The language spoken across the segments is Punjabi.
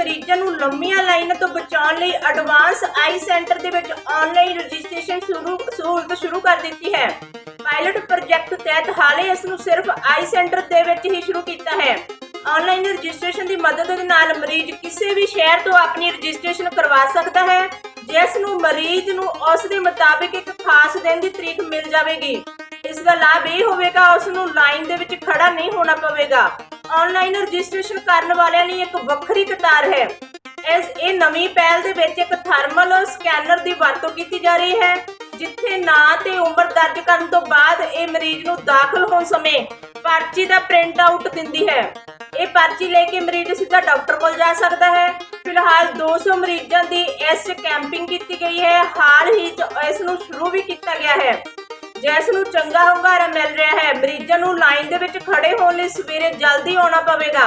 ਮਰੀਜ਼ਾਂ ਨੂੰ ਲੰਮੀਆਂ ਲਾਈਨਾਂ ਤੋਂ ਬਚਾਉਣ ਲਈ ਐਡਵਾਂਸ ਆਈ ਸੈਂਟਰ ਦੇ ਵਿੱਚ ਆਨਲਾਈਨ ਰਜਿਸਟ੍ਰੇਸ਼ਨ ਸ਼ੁਰੂ, ਸਹੂਲਤ ਸ਼ੁਰੂ ਕਰ ਦਿੱਤੀ ਹੈ। ਪਾਇਲਟ ਪ੍ਰੋਜੈਕਟ ਤਹਿਤ ਹਾਲੇ ਇਸ ਨੂੰ ਸਿਰਫ ਆਈ ਸੈਂਟਰ ਦੇ ਵਿੱਚ ਹੀ ਸ਼ੁਰੂ ਕੀਤਾ ਹੈ। ਆਨਲਾਈਨ ਰਜਿਸਟ੍ਰੇਸ਼ਨ ਦੀ ਮਦਦ ਦੇ ਨਾਲ ਮਰੀਜ਼ ਕਿਸੇ ਵੀ ਸ਼ਹਿਰ ਤੋਂ ਆਪਣੀ ਰਜਿਸਟ੍ਰੇਸ਼ਨ ਕਰਵਾ ਸਕਦਾ ਹੈ, ਜਿਸ ਨੂੰ ਮਰੀਜ਼ ਨੂੰ ਉਸ ਦੇ ਮੁਤਾਬਿਕ ਇੱਕ ਖਾਸ ਦਿਨ ਦੀ ਤਰੀਕ ਮਿਲ ਜਾਵੇਗੀ। ਇਸ ਦਾ ਲਾਭ ਇਹ ਹੋਵੇਗਾ, ਉਸ ਨੂੰ ਲਾਈਨ ਦੇ ਵਿੱਚ ਖੜਾ ਨਹੀਂ ਹੋਣਾ ਪਵੇਗਾ। ਆਨਲਾਈਨ ਰਜਿਸਟ੍ਰੇਸ਼ਨ ਕਰਨ ਵਾਲਿਆਂ ਲਈ ਇੱਕ ਵੱਖਰੀ ਕਤਾਰ ਹੈ। ਇਸ, ਇਹ ਨਵੀਂ ਪਹਿਲ ਦੇ ਵਿੱਚ ਇੱਕ ਥਰਮਲ ਸਕੈਨਰ ਦੀ ਵਰਤੋਂ ਕੀਤੀ ਜਾ ਰਹੀ ਹੈ, ਜਿੱਥੇ ਨਾਂ ਤੇ ਉਮਰ ਦਰਜ ਕਰਨ ਤੋਂ ਬਾਅਦ ਇਹ ਮਰੀਜ਼ ਨੂੰ ਦਾਖਲ ਹੋਣ ਸਮੇਂ ਪਰਚੀ ਦਾ ਪ੍ਰਿੰਟ ਆਊਟ ਦਿੰਦੀ ਹੈ। ਇਹ ਪਰਚੀ ਲੈ ਕੇ ਮਰੀਜ਼ ਸਿੱਧਾ ਡਾਕਟਰ ਕੋਲ ਜਾ ਸਕਦਾ ਹੈ। ਫਿਲਹਾਲ 200 ਮਰੀਜ਼ਾਂ ਦੀ ਇਸ ਕੈਂਪਿੰਗ ਕੀਤੀ ਗਈ ਹੈ। ਹਾਲ ਹੀ 'ਚ ਚੰਗਾ ਹੁੰਗਾਰਾ ਮਿਲ ਰਿਹਾ ਹੈ। ਮਰੀਜ਼ਾਂ ਨੂੰ ਲਾਈਨ ਦੇ ਵਿੱਚ ਖੜੇ ਹੋਣ ਲਈ ਸਵੇਰੇ ਜਲਦੀ ਆਉਣਾ ਪਵੇਗਾ।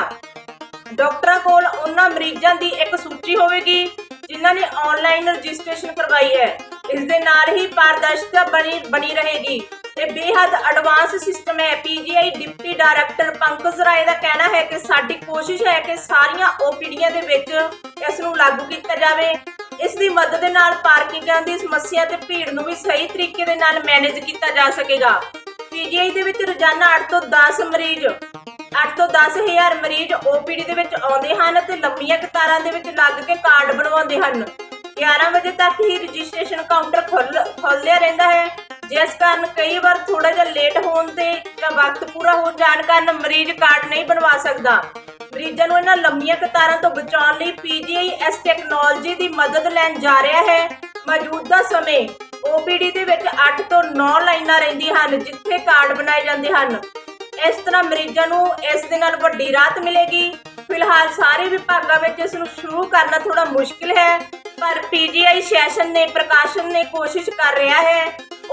ਡਾਕਟਰਾਂ ਕੋਲ ਉਹਨਾਂ ਮਰੀਜ਼ਾਂ ਦੀ ਇੱਕ ਸੂਚੀ ਹੋਵੇਗੀ, ਜਿਨ੍ਹਾਂ ਨੇ ਆਨਲਾਈਨ ਰਜਿਸਟ੍ਰੇਸ਼ਨ ਕਰਵਾਈ ਹੈ। ਇਸ ਦੇ ਨਾਲ ਹੀ ਪਾਰਦਰਸ਼ਤਾ ਬਣੀ ਬਣੀ ਰਹੇਗੀ। ਤੇ ਬੇਹੱਦ ਐਡਵਾਂਸ ਸਿਸਟਮ ਹੈ। PGI deputy director Pankaj Rai ਦਾ ਕਹਿਣਾ ਹੈ ਕਿ ਸਾਡੀ ਕੋਸ਼ਿਸ਼ ਹੈ ਕਿ ਸਾਰੀਆਂ ਓਪੀਡੀਆਂ ਦੇ ਵਿੱਚ ਇਸ ਨੂੰ ਲਾਗੂ ਕੀਤਾ ਜਾਵੇ। ਇਸ ਦੀ ਮਦਦ ਦੇ ਨਾਲ ਪਾਰਕਿੰਗਾਂ ਦੀ ਸਮੱਸਿਆ ਤੇ ਭੀੜ ਨੂੰ ਵੀ ਸਹੀ ਤਰੀਕੇ ਦੇ ਨਾਲ ਮੈਨੇਜ ਕੀਤਾ ਜਾ ਸਕੇਗਾ। ਪੀਜੀਆਈ ਦੇ ਵਿੱਚ ਰੋਜ਼ਾਨਾ 8 ਤੋਂ 10 ਮਰੀਜ਼ 8 ਤੋਂ 10000 ਮਰੀਜ਼ ਓਪੀਡੀ ਦੇ ਵਿੱਚ ਆਉਂਦੇ ਹਨ ਤੇ ਲੰਮੀਆਂ ਕਤਾਰਾਂ ਦੇ ਵਿੱਚ ਲੱਗ ਕੇ ਕਾਰਡ ਬਣਵਾਉਂਦੇ ਹਨ। 11 ਵਜੇ ਤੱਕ ਹੀ ਰਜਿਸਟ੍ਰੇਸ਼ਨ ਕਾਊਂਟਰ ਖੁੱਲ ਖੁੱਲ੍ਹਿਆ ਰਹਿੰਦਾ ਹੈ। ਜਿਸ ਕਾਰਨ ਕਈ ਵਾਰ ਥੋੜਾ ਜਿਹਾ ਲੇਟ ਹੋਣ ਤੇ ਜਾਂ ਵਕਤ ਪੂਰਾ ਹੋ ਜਾਣ ਕਾਰਨ ਮਰੀਜ਼ ਕਾਰਡ ਨਹੀਂ ਬਣਵਾ ਸਕਦਾ। ਮਰੀਜ਼ਾਂ ਨੂੰ ਇਹਨਾਂ ਲੰਮੀਆਂ ਕਤਾਰਾਂ ਤੋਂ ਬਚਾਉਣ ਲਈ ਪੀਜੀਆਈ ਇਸ ਟੈਕਨੋਲੋਜੀ ਦੀ ਮਦਦ ਲੈਣ ਜਾ ਰਿਹਾ ਹੈ। ਮੌਜੂਦਾ ਸਮੇਂ OPD ਦੇ ਵਿੱਚ 8 ਤੋਂ 9 ਲਾਈਨਾਂ ਰਹਿੰਦੀਆਂ ਹਨ, ਜਿੱਥੇ ਕਾਰਡ ਬਣਾਏ ਜਾਂਦੇ ਹਨ। ਇਸ ਤਰ੍ਹਾਂ ਮਰੀਜ਼ਾਂ ਨੂੰ ਇਸ ਦੇ ਨਾਲ ਵੱਡੀ ਰਾਹਤ ਮਿਲੇਗੀ। ਫਿਲਹਾਲ ਸਾਰੇ ਵਿਭਾਗਾਂ ਵਿੱਚ ਇਸ ਨੂੰ ਸ਼ੁਰੂ ਕਰਨਾ ਥੋੜਾ ਮੁਸ਼ਕਿਲ ਹੈ, ਪਰ ਪੀਜੀਆਈ ਸੈਸ਼ਨ ਨੇ, ਪ੍ਰਕਾਸ਼ਨ ਨੇ ਕੋਸ਼ਿਸ਼ ਕਰ ਰਿਹਾ ਹੈ।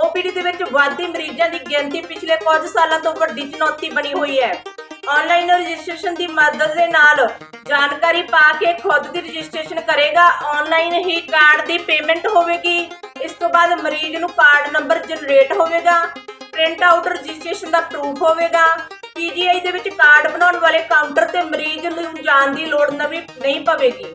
OPD ਦੇ ਵਿੱਚ ਵਾਧੀ ਮਰੀਜ਼ਾਂ ਦੀ ਗਿਣਤੀ ਪਿਛਲੇ ਕੁਝ ਸਾਲਾਂ ਤੋਂ ਵੱਡੀ ਚੁਣੌਤੀ ਬਣੀ ਹੋਈ ਹੈ। ਆਨਲਾਈਨ ਰਜਿਸਟ੍ਰੇਸ਼ਨ ਦੀ ਮਦਦ ਦੇ ਨਾਲ ਜਾਣਕਾਰੀ ਪਾ ਕੇ ਖੁਦ ਦੀ ਰਜਿਸਟ੍ਰੇਸ਼ਨ ਕਰੇਗਾ। ਆਨਲਾਈਨ ਹੀ ਕਾਰਡ ਦੀ ਪੇਮੈਂਟ ਹੋਵੇਗੀ। ਇਸ ਤੋਂ ਬਾਅਦ ਮਰੀਜ਼ ਨੂੰ ਕਾਰਡ ਨੰਬਰ ਜਨਰੇਟ ਹੋਵੇਗਾ। ਪ੍ਰਿੰਟ ਆਊਟ ਰਜਿਸਟ੍ਰੇਸ਼ਨ ਦਾ ਪ੍ਰੂਫ ਹੋਵੇਗਾ। ਪੀਜੀਆਈ ਦੇ ਵਿੱਚ ਕਾਰਡ ਬਣਾਉਣ ਵਾਲੇ ਕਾਊਂਟਰ ਤੇ ਮਰੀਜ਼ ਨੂੰ ਜਾਣ ਦੀ ਲੋੜ ਨਵੀਂ ਨਹੀਂ ਪਵੇਗੀ।